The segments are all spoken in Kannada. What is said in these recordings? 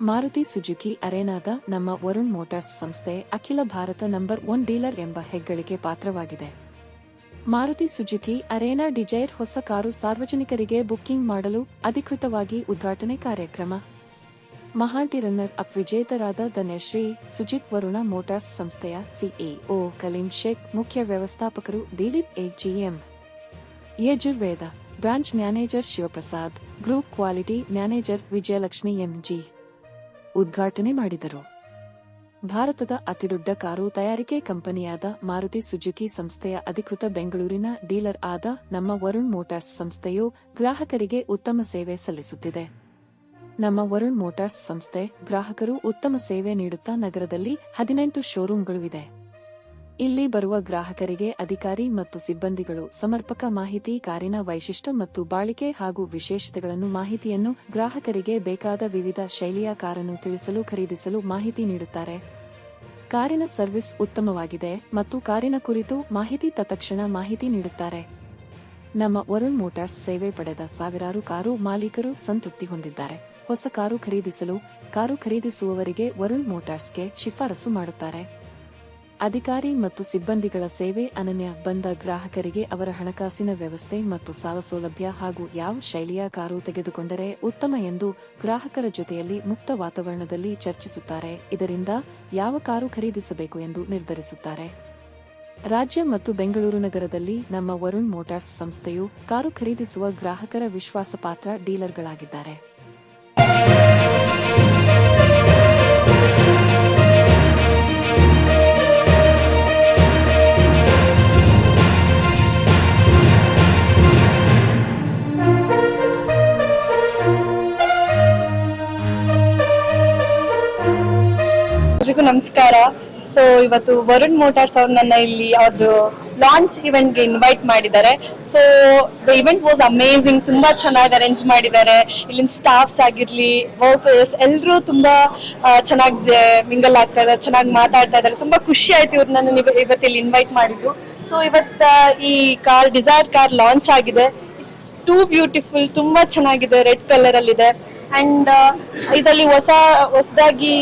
ಮಾರುತಿ ಸುಜುಕಿ ಅರೇನಾದ ನಮ್ಮ ವರುಣ್ ಮೋಟಾರ್ಸ್ ಸಂಸ್ಥೆ ಅಖಿಲ ಭಾರತ ನಂಬರ್ ಒನ್ ಡೀಲರ್ ಎಂಬ ಹೆಗ್ಗಳಿಕೆ ಪಾತ್ರವಾಗಿದೆ. ಮಾರುತಿ ಸುಜುಕಿ ಅರೇನಾ ಡಿಜೈರ್ ಹೊಸ ಕಾರು ಸಾರ್ವಜನಿಕರಿಗೆ ಬುಕ್ಕಿಂಗ್ ಮಾಡಲು ಅಧಿಕೃತವಾಗಿ ಉದ್ಘಾಟನೆ ಕಾರ್ಯಕ್ರಮ. ಮಹಾಂಟಿ ರನ್ನರ್ ಅಪ್ ವಿಜೇತರಾದ ಧನ್ಯಶ್ರೀ, ಸುಜಿತ್ ವರುಣ ಮೋಟಾರ್ಸ್ ಸಂಸ್ಥೆಯ ಸಿಇಒ ಕಲೀಂ ಶೇಖ್, ಮುಖ್ಯ ವ್ಯವಸ್ಥಾಪಕರು Dileep A GM Yajurveda branch manager Shivaprasad, group quality manager Vijayalakshmi MG. ಉದ್ಘಾಟನೆ ಮಾಡಿದರು. ಭಾರತದ ಅತಿದೊಡ್ಡ ಕಾರು ತಯಾರಿಕೆ ಕಂಪನಿಯಾದ ಮಾರುತಿ ಸುಜುಕಿ ಸಂಸ್ಥೆಯ ಅಧಿಕೃತ ಬೆಂಗಳೂರಿನ ಡೀಲರ್ ಆದ ನಮ್ಮ ವರುಣ್ ಮೋಟಾರ್ಸ್ ಸಂಸ್ಥೆಯು ಗ್ರಾಹಕರಿಗೆ ಉತ್ತಮ ಸೇವೆ ಸಲ್ಲಿಸುತ್ತಿದೆ. ನಮ್ಮ ವರುಣ್ ಮೋಟಾರ್ಸ್ ಸಂಸ್ಥೆ ಗ್ರಾಹಕರು ಉತ್ತಮ ಸೇವೆ ನೀಡುತ್ತಾ ನಗರದಲ್ಲಿ ಹದಿನೆಂಟು ಶೋರೂಂಗಳು ಇದೆ. ಇಲ್ಲಿ ಬರುವ ಗ್ರಾಹಕರಿಗೆ ಅಧಿಕಾರಿ ಮತ್ತು ಸಿಬ್ಬಂದಿಗಳು ಸಮರ್ಪಕ ಮಾಹಿತಿ, ಕಾರಿನ ವೈಶಿಷ್ಟ್ಯ ಮತ್ತು ಬಾಳಿಕೆ ಹಾಗೂ ವಿಶೇಷತೆಗಳನ್ನು ಮಾಹಿತಿಯನ್ನು ಗ್ರಾಹಕರಿಗೆ ಬೇಕಾದ ವಿವಿಧ ಶೈಲಿಯ ಕಾರನ್ನು ತಿಳಿಸಲು, ಖರೀದಿಸಲು ಮಾಹಿತಿ ನೀಡುತ್ತಾರೆ. ಕಾರಿನ ಸರ್ವಿಸ್ ಉತ್ತಮವಾಗಿದೆ ಮತ್ತು ಕಾರಿನ ಕುರಿತು ಮಾಹಿತಿ ತತ್ಕ್ಷಣ ಮಾಹಿತಿ ನೀಡುತ್ತಾರೆ. ನಮ್ಮ ವರುಣ್ ಮೋಟಾರ್ಸ್ ಸೇವೆ ಪಡೆದ ಸಾವಿರಾರು ಕಾರು ಮಾಲೀಕರು ಸಂತೃಪ್ತಿ ಹೊಂದಿದ್ದಾರೆ. ಹೊಸ ಕಾರು ಖರೀದಿಸಲು, ಕಾರು ಖರೀದಿಸುವವರಿಗೆ ವರುಣ್ ಮೋಟಾರ್ಸ್ಗೆ ಶಿಫಾರಸು ಮಾಡುತ್ತಾರೆ. ಅಧಿಕಾರಿ ಮತ್ತು ಸಿಬ್ಬಂದಿಗಳ ಸೇವೆ ಅನನ್ಯ. ಬಂದ ಗ್ರಾಹಕರಿಗೆ ಅವರ ಹಣಕಾಸಿನ ವ್ಯವಸ್ಥೆ ಮತ್ತು ಸಾಲ ಸೌಲಭ್ಯ ಹಾಗೂ ಯಾವ ಶೈಲಿಯ ಕಾರು ತೆಗೆದುಕೊಂಡರೆ ಉತ್ತಮ ಎಂದು ಗ್ರಾಹಕರ ಜೊತೆಯಲ್ಲಿ ಮುಕ್ತ ವಾತಾವರಣದಲ್ಲಿ ಚರ್ಚಿಸುತ್ತಾರೆ. ಇದರಿಂದ ಯಾವ ಕಾರು ಖರೀದಿಸಬೇಕು ಎಂದು ನಿರ್ಧರಿಸುತ್ತಾರೆ. ರಾಜ್ಯ ಮತ್ತು ಬೆಂಗಳೂರು ನಗರದಲ್ಲಿ ನಮ್ಮ ವರುಣ್ ಮೋಟಾರ್ಸ್ ಸಂಸ್ಥೆಯು ಕಾರು ಖರೀದಿಸುವ ಗ್ರಾಹಕರ ವಿಶ್ವಾಸಪಾತ್ರ ಡೀಲರ್ಗಳಾಗಿದ್ದಾರೆ. ನಮಸ್ಕಾರ. ಸೊ ಇವತ್ತು ವರುಣ್ ಮೋಟಾರ್ಸ್ ಅವ್ರು ನನ್ನ ಇಲ್ಲಿ ಅವ್ರದ್ದು ಲಾಂಚ್ ಇವೆಂಟ್ಗೆ ಇನ್ವೈಟ್ ಮಾಡಿದ್ದಾರೆ. So the event was amazing ತುಂಬಾ ಚೆನ್ನಾಗಿ ಅರೇಂಜ್ ಮಾಡಿದ್ದಾರೆ. ಇಲ್ಲಿನ ಸ್ಟಾಫ್ಸ್ ಆಗಿರಲಿ ವರ್ಕರ್ಸ್ ಎಲ್ಲರೂ ತುಂಬಾ ಚೆನ್ನಾಗಿ ಮಿಂಗಲ್ ಆಗ್ತಾ ಇದ್ದಾರೆ, ಚೆನ್ನಾಗಿ ಮಾತಾಡ್ತಾ ಇದ್ದಾರೆ. ತುಂಬಾ ಖುಷಿ ಆಯ್ತು ಇವ್ರು ನನ್ನ ಇವತ್ತು ಇಲ್ಲಿ ಇನ್ವೈಟ್ ಮಾಡಿದ್ದು. ಸೊ ಇವತ್ತು ಈ ಕಾರ್ ಡಿಸೈರ್ ಕಾರ್ ಲಾಂಚ್ ಆಗಿದೆ. ಇಟ್ಸ್ ಟೂ ಬ್ಯೂಟಿಫುಲ್ ತುಂಬಾ ಚೆನ್ನಾಗಿದೆ ರೆಡ್ ಕಲರ್ ಅಲ್ಲಿ ಇದೆ ಅಂಡ್ ಇದರಲ್ಲಿ ಹೊಸ, ಹೊಸದಾಗಿ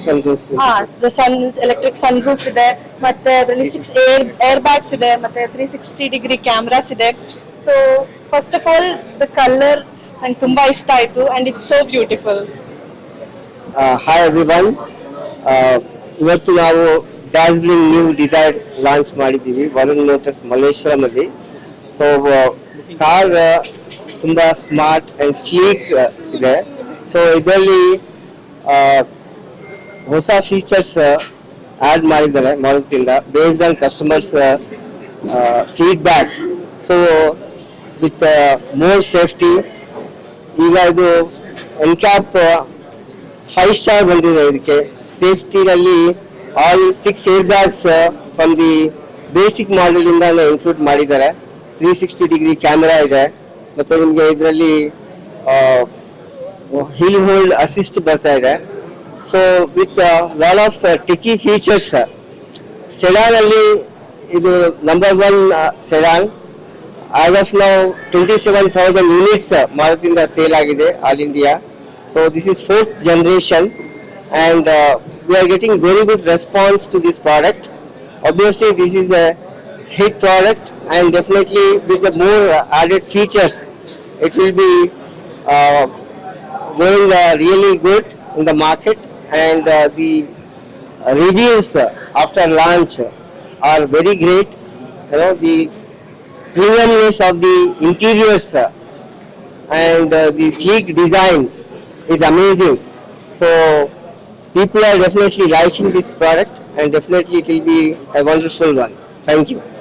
sunroof. ಹಾ the sun electric sun roof ಇದೆ ಮತ್ತೆ ಅದರಲ್ಲಿ ಸಿಕ್ಸ್ ಏರ್ ಏರ್ ಬ್ಯಾಗ್ಸ್ ಇದೆ ಮತ್ತೆ ತ್ರೀ ಸಿಕ್ಸ್ಟಿ ಡಿಗ್ರಿ ಕ್ಯಾಮ್ರಾಸ್ ಇದೆ so first of all the colour ನಂಗೆ ತುಂಬಾ ಇಷ್ಟ ಆಯ್ತು and it's so beautiful hi everyone. Uh, ಇವತ್ತು ನಾವು ಡಾರ್ಜಿಲಿಂಗ್ ನ್ಯೂ ಡಿಸೈರ್ ಲಾಂಚ್ ಮಾಡಿದ್ದೀವಿ ವರುಣ್ ಮೋಟರ್ಸ್ ಮಲ್ಲೇಶ್ವರಂನಲ್ಲಿ ಸೊ ಕಾರ್ ತುಂಬಾ ಸ್ಮಾರ್ಟ್ ಅಂಡ್ ಸ್ಲೀಕ್ ಇದೆ ಸೊ ಇದರಲ್ಲಿ ಹೊಸ ಫೀಚರ್ಸ್ ಆ್ಯಡ್ ಮಾಡಿದ್ದಾರೆ ಮಾರುತಿಯಿಂದ based on customers feedback so with more safety ಈಗ ಇದು ಎನ್ಕ್ಯಾಪ್ ಫೈವ್ ಸ್ಟಾರ್ ಬಂದಿದೆ ಇದಕ್ಕೆ. ಸೇಫ್ಟಿನಲ್ಲಿ all six air bags from the basic model ಇಂದಾನೆ ಇನ್ಕ್ಲೂಡ್ ಮಾಡಿದ್ದಾರೆ. ತ್ರೀ ಸಿಕ್ಸ್ಟಿ ಡಿಗ್ರಿ ಕ್ಯಾಮೆರಾ ಇದೆ. ಮತ್ತು ನಿಮಗೆ ಇದರಲ್ಲಿ ಹಿಲ್ ಹೋಲ್ಡ್ ಅಸಿಸ್ಟ್ ಬರ್ತಾ ಇದೆ. so with lot of techie features sedan ಅಲ್ಲಿ ಇದು number one sedan as of now twenty seven thousand units ಮಾರುತಿಯಿಂದ sale ಆಗಿದೆ all India so this is fourth generation and we are getting very good response to this product obviously this is a hit product and definitely with the more added features it will be uh, going uh, really good in the market and uh, the reviews after launch are very great. You know the premiumness of the interiors and uh, the sleek design is amazing. So people are definitely liking this product and definitely it will be a wonderful one. Thank you